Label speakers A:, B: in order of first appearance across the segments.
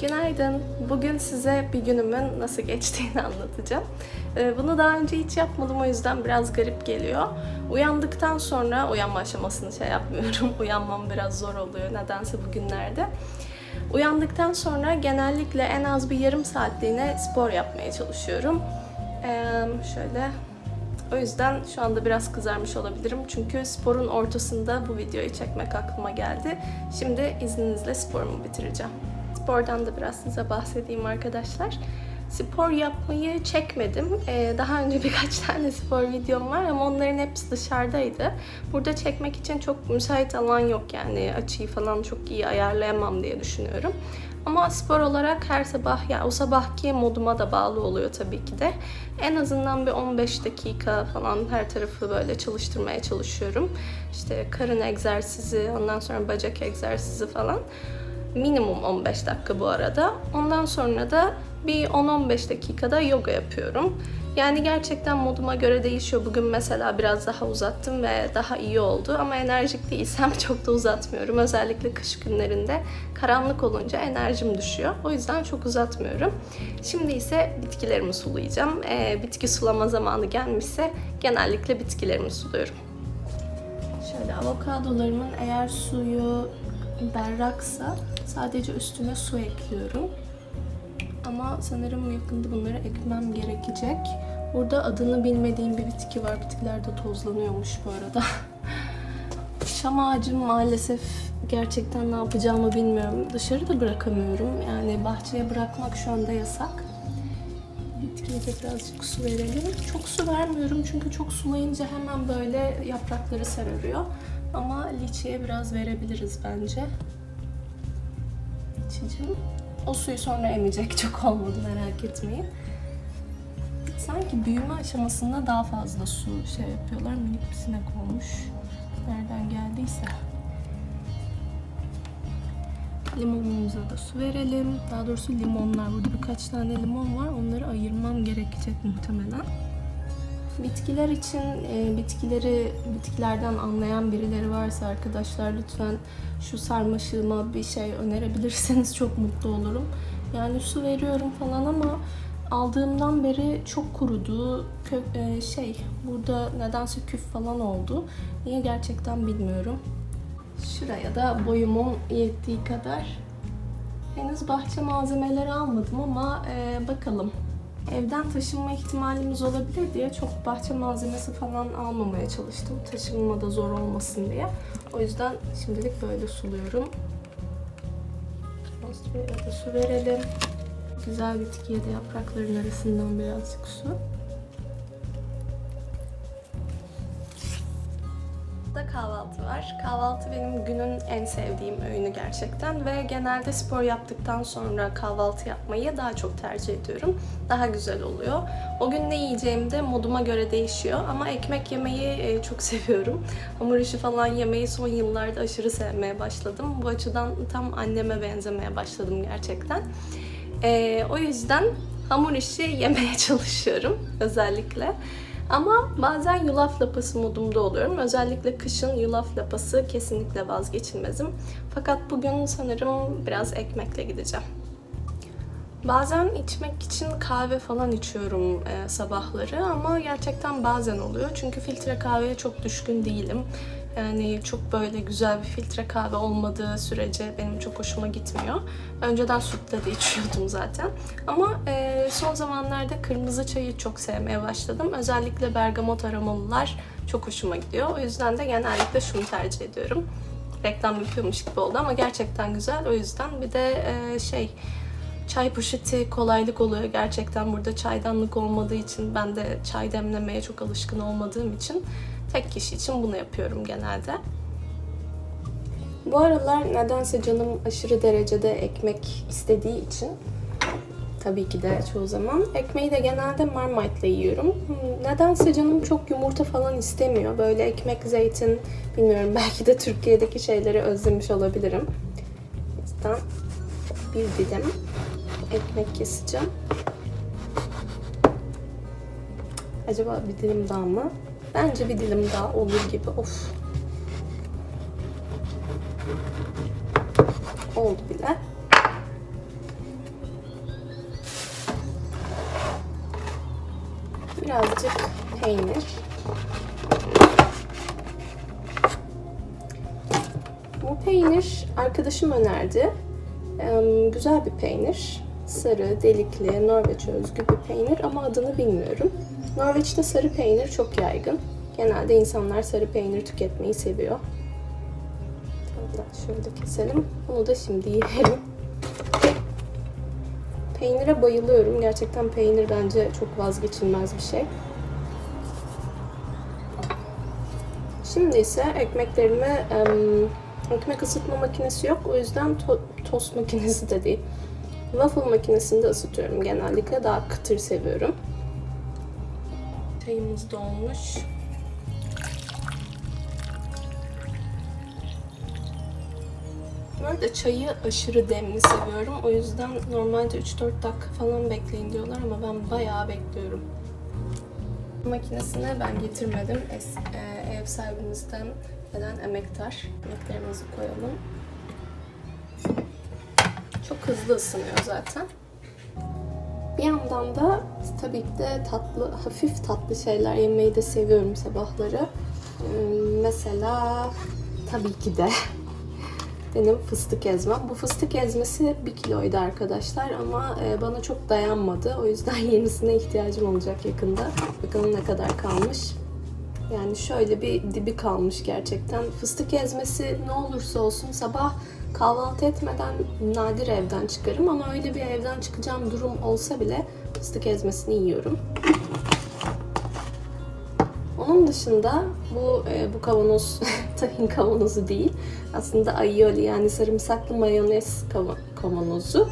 A: Günaydın. Bugün size bir günümün nasıl geçtiğini anlatacağım. Ee, Bunu daha önce hiç yapmadım o yüzden biraz garip geliyor. Uyandıktan sonra uyanma aşamasını şey yapmıyorum. Uyanmam biraz zor oluyor nedense bugünlerde. Uyandıktan sonra genellikle en az bir yarım saatliğine spor yapmaya çalışıyorum. Ee, şöyle o yüzden şu anda biraz kızarmış olabilirim. Çünkü sporun ortasında bu videoyu çekmek aklıma geldi. Şimdi izninizle sporumu bitireceğim. Spordan da biraz size bahsedeyim arkadaşlar. Spor yapmayı çekmedim. Ee, daha önce birkaç tane spor videom var ama onların hepsi dışarıdaydı. Burada çekmek için çok müsait alan yok yani açıyı falan çok iyi ayarlayamam diye düşünüyorum. Ama spor olarak her sabah yani o sabahki moduma da bağlı oluyor tabii ki de. En azından bir 15 dakika falan her tarafı böyle çalıştırmaya çalışıyorum. İşte karın egzersizi, ondan sonra bacak egzersizi falan. Minimum 15 dakika bu arada. Ondan sonra da bir 10-15 dakikada yoga yapıyorum. Yani gerçekten moduma göre değişiyor. Bugün mesela biraz daha uzattım ve daha iyi oldu. Ama enerjik değilsem çok da uzatmıyorum. Özellikle kış günlerinde karanlık olunca enerjim düşüyor. O yüzden çok uzatmıyorum. Şimdi ise bitkilerimi sulayacağım. Ee, bitki sulama zamanı gelmişse genellikle bitkilerimi suluyorum. Şöyle avokadolarımın eğer suyu berraksa sadece üstüne su ekliyorum. Ama sanırım yakında bunları ekmem gerekecek. Burada adını bilmediğim bir bitki var. Bitkiler de tozlanıyormuş bu arada. Şam ağacım maalesef gerçekten ne yapacağımı bilmiyorum. Dışarı da bırakamıyorum. Yani bahçeye bırakmak şu anda yasak. Bitkiye de birazcık su verelim. Çok su vermiyorum çünkü çok sulayınca hemen böyle yaprakları sararıyor. Ama liçiye biraz verebiliriz bence. Liçicim. O suyu sonra emecek. Çok olmadı merak etmeyin. Sanki büyüme aşamasında daha fazla su şey yapıyorlar. Minik bir sinek olmuş. Nereden geldiyse. Limonumuza da su verelim. Daha doğrusu limonlar. Burada birkaç tane limon var. Onları ayırmam gerekecek muhtemelen. Bitkiler için e, bitkileri bitkilerden anlayan birileri varsa arkadaşlar lütfen şu sarmaşığıma bir şey önerebilirseniz çok mutlu olurum. Yani su veriyorum falan ama aldığımdan beri çok kurudu. Kö- e, şey burada nedense küf falan oldu. Niye gerçekten bilmiyorum. Şuraya da boyumun yettiği kadar. Henüz bahçe malzemeleri almadım ama e, bakalım. Evden taşınma ihtimalimiz olabilir diye çok bahçe malzemesi falan almamaya çalıştım. Taşınma da zor olmasın diye. O yüzden şimdilik böyle suluyorum. Monstera'ya da su verelim. Güzel bitkiye de yaprakların arasından birazcık su. Da kahvaltı var. Kahvaltı benim günün en sevdiğim öğünü gerçekten ve genelde spor yaptıktan sonra kahvaltı yapmayı daha çok tercih ediyorum. Daha güzel oluyor. O gün ne yiyeceğim de moduma göre değişiyor ama ekmek yemeyi e, çok seviyorum. Hamur işi falan yemeyi son yıllarda aşırı sevmeye başladım. Bu açıdan tam anneme benzemeye başladım gerçekten. E, o yüzden hamur işi yemeye çalışıyorum özellikle. Ama bazen yulaf lapası modumda oluyorum. Özellikle kışın yulaf lapası kesinlikle vazgeçilmezim. Fakat bugün sanırım biraz ekmekle gideceğim. Bazen içmek için kahve falan içiyorum e, sabahları ama gerçekten bazen oluyor. Çünkü filtre kahveye çok düşkün değilim. Yani çok böyle güzel bir filtre kahve olmadığı sürece benim çok hoşuma gitmiyor. Önceden sütle de içiyordum zaten. Ama e, son zamanlarda kırmızı çayı çok sevmeye başladım. Özellikle bergamot aromalılar çok hoşuma gidiyor. O yüzden de genellikle şunu tercih ediyorum. Reklam yapıyormuş gibi oldu ama gerçekten güzel. O yüzden bir de e, şey çay poşeti kolaylık oluyor gerçekten burada çaydanlık olmadığı için ben de çay demlemeye çok alışkın olmadığım için tek kişi için bunu yapıyorum genelde. Bu aralar nedense canım aşırı derecede ekmek istediği için tabii ki de çoğu zaman ekmeği de genelde Marmite'le yiyorum. Nedense canım çok yumurta falan istemiyor. Böyle ekmek, zeytin bilmiyorum belki de Türkiye'deki şeyleri özlemiş olabilirim. O yüzden bir dilim ekmek keseceğim. Acaba bir dilim daha mı? Bence bir dilim daha olur gibi. Of. Oldu bile. Birazcık peynir. Bu peynir arkadaşım önerdi. Ee, güzel bir peynir. Sarı, delikli, Norveç özgü bir peynir ama adını bilmiyorum. Norveç'te sarı peynir çok yaygın. Genelde insanlar sarı peynir tüketmeyi seviyor. Şöyle keselim. Bunu da şimdi yiyelim. Peynire bayılıyorum. Gerçekten peynir bence çok vazgeçilmez bir şey. Şimdi ise ekmeklerimi ekmek ısıtma makinesi yok. O yüzden to- tost makinesi de değil. Waffle makinesinde ısıtıyorum genellikle. Daha kıtır seviyorum. Çayımız dolmuş. Bu arada çayı aşırı demli seviyorum. O yüzden normalde 3-4 dakika falan bekleyin diyorlar ama ben bayağı bekliyorum. Makinesine ben getirmedim. Es- e, ev sahibimizden gelen emektar. Emeklerimizi koyalım. Hızlı ısınıyor zaten. Bir yandan da tabii ki de tatlı, hafif tatlı şeyler yemeyi de seviyorum sabahları. Hmm, Mesela tabii ki de benim fıstık ezmem. Bu fıstık ezmesi 1 kiloydu arkadaşlar ama e, bana çok dayanmadı. O yüzden yenisine ihtiyacım olacak yakında. Bakalım ne kadar kalmış. Yani şöyle bir dibi kalmış gerçekten. Fıstık ezmesi ne olursa olsun sabah kahvaltı etmeden nadir evden çıkarım ama öyle bir evden çıkacağım durum olsa bile fıstık ezmesini yiyorum. Onun dışında bu e, bu kavanoz tahin kavanozu değil. Aslında aioli yani sarımsaklı mayonez kava- kavanozu.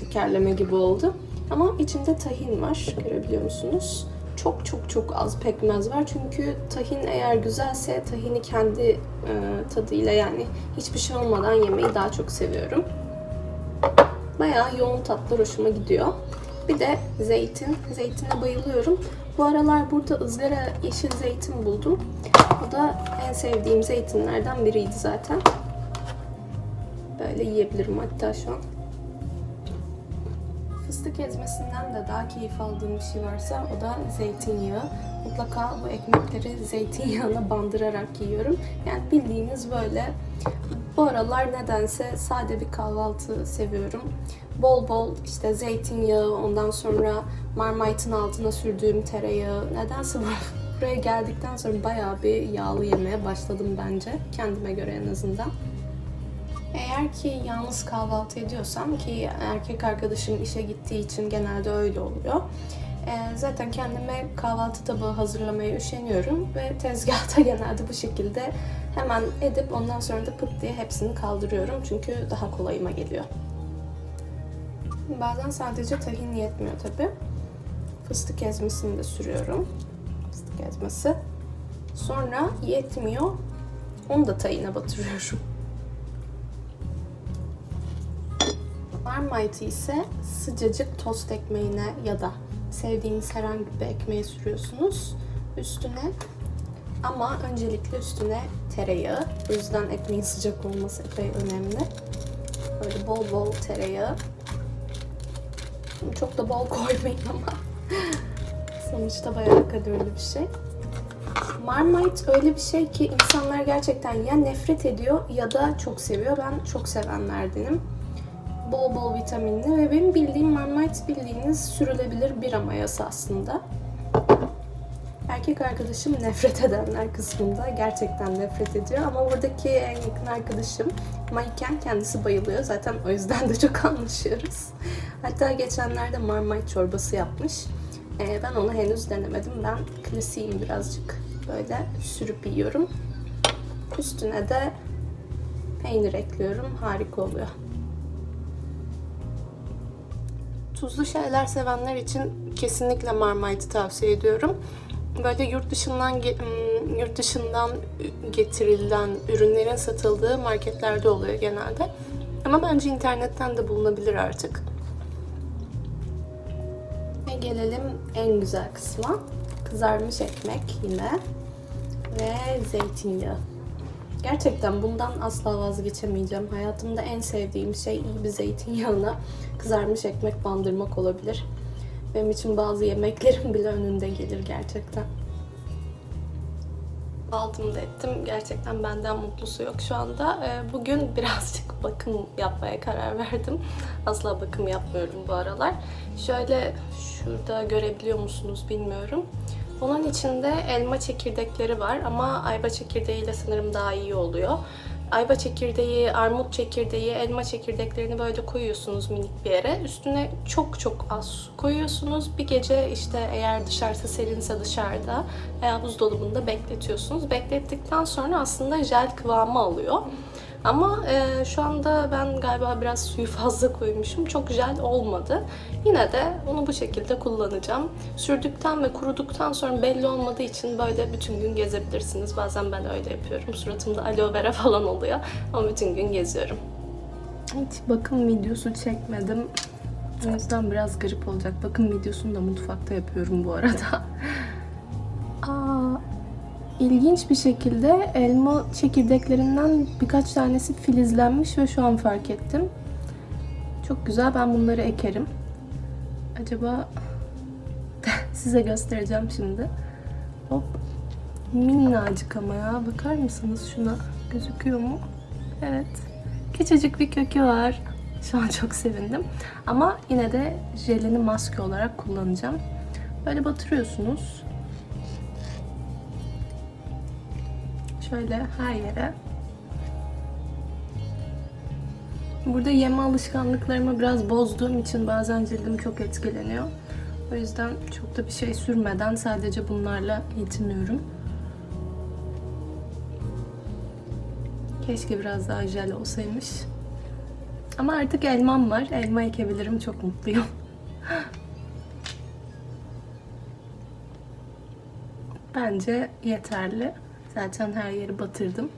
A: Tekerleme gibi oldu. Ama içinde tahin var. Görebiliyor musunuz? Çok çok çok az pekmez var. Çünkü tahin eğer güzelse tahini kendi e, tadıyla yani hiçbir şey olmadan yemeyi daha çok seviyorum. Bayağı yoğun tatlar hoşuma gidiyor. Bir de zeytin. Zeytine bayılıyorum. Bu aralar burada ızgara yeşil zeytin buldum. O da en sevdiğim zeytinlerden biriydi zaten. Böyle yiyebilirim hatta şu an. Fıstık ezmesinden de daha keyif aldığım bir şey varsa o da zeytinyağı. Mutlaka bu ekmekleri zeytinyağına bandırarak yiyorum. Yani bildiğiniz böyle bu aralar nedense sade bir kahvaltı seviyorum. Bol bol işte zeytinyağı, ondan sonra marmite'ın altına sürdüğüm tereyağı. Nedense bu- buraya geldikten sonra bayağı bir yağlı yemeye başladım bence. Kendime göre en azından. Eğer ki yalnız kahvaltı ediyorsam ki erkek arkadaşım işe gittiği için genelde öyle oluyor. Ee, zaten kendime kahvaltı tabağı hazırlamaya üşeniyorum ve tezgahta genelde bu şekilde hemen edip ondan sonra da pıt diye hepsini kaldırıyorum çünkü daha kolayıma geliyor. Bazen sadece tahin yetmiyor tabi. Fıstık ezmesini de sürüyorum. Fıstık ezmesi. Sonra yetmiyor. Onu da tahine batırıyorum. Marmite ise sıcacık tost ekmeğine ya da sevdiğiniz herhangi bir ekmeğe sürüyorsunuz. Üstüne ama öncelikle üstüne tereyağı. O yüzden ekmeğin sıcak olması epey önemli. Böyle bol bol tereyağı. Çok da bol koymayın ama. Sonuçta bayağı kalorili bir şey. Marmite öyle bir şey ki insanlar gerçekten ya nefret ediyor ya da çok seviyor. Ben çok sevenlerdenim bol bol vitaminli ve benim bildiğim Marmite bildiğiniz sürülebilir bira mayası aslında. Erkek arkadaşım nefret edenler kısmında gerçekten nefret ediyor ama buradaki en yakın arkadaşım Mayken kendisi bayılıyor. Zaten o yüzden de çok anlaşıyoruz. Hatta geçenlerde Marmite çorbası yapmış. Ee, ben onu henüz denemedim. Ben klasiğim birazcık. Böyle sürüp yiyorum. Üstüne de peynir ekliyorum. Harika oluyor. Tuzlu şeyler sevenler için kesinlikle Marmite'ı tavsiye ediyorum. Böyle yurt dışından ım, yurt dışından getirilen ürünlerin satıldığı marketlerde oluyor genelde. Ama bence internetten de bulunabilir artık. Ve gelelim en güzel kısma. Kızarmış ekmek yine ve zeytinyağı. Gerçekten bundan asla vazgeçemeyeceğim. Hayatımda en sevdiğim şey iyi bir zeytinyağına kızarmış ekmek bandırmak olabilir. Benim için bazı yemeklerim bile önünde gelir gerçekten. Aldım da ettim. Gerçekten benden mutlusu yok şu anda. Ee, Bugün birazcık bakım yapmaya karar verdim. Asla bakım yapmıyorum bu aralar. Şöyle şurada görebiliyor musunuz bilmiyorum. Onun içinde elma çekirdekleri var ama ayva çekirdeğiyle sanırım daha iyi oluyor. Ayva çekirdeği, armut çekirdeği, elma çekirdeklerini böyle koyuyorsunuz minik bir yere. Üstüne çok çok az su koyuyorsunuz. Bir gece işte eğer dışarısı serinse dışarıda veya buzdolabında bekletiyorsunuz. Beklettikten sonra aslında jel kıvamı alıyor. Ama e, şu anda ben galiba biraz suyu fazla koymuşum. Çok jel olmadı. Yine de onu bu şekilde kullanacağım. Sürdükten ve kuruduktan sonra belli olmadığı için böyle bütün gün gezebilirsiniz. Bazen ben öyle yapıyorum. Suratımda aloe vera falan oluyor. Ama bütün gün geziyorum. Hiç bakım videosu çekmedim. O yüzden biraz garip olacak. Bakım videosunu da mutfakta yapıyorum bu arada. Aa, İlginç bir şekilde elma çekirdeklerinden birkaç tanesi filizlenmiş ve şu an fark ettim. Çok güzel. Ben bunları ekerim. Acaba size göstereceğim şimdi. Hop. Minnacık ama ya. Bakar mısınız şuna? Gözüküyor mu? Evet. Küçücük bir kökü var. Şu an çok sevindim. Ama yine de jelini maske olarak kullanacağım. Böyle batırıyorsunuz. Şöyle her yere. Burada yeme alışkanlıklarımı biraz bozduğum için bazen cildim çok etkileniyor. O yüzden çok da bir şey sürmeden sadece bunlarla yetiniyorum. Keşke biraz daha jel olsaymış. Ama artık elmam var. Elma ekebilirim. Çok mutluyum. Bence yeterli. Zaten her yeri batırdım.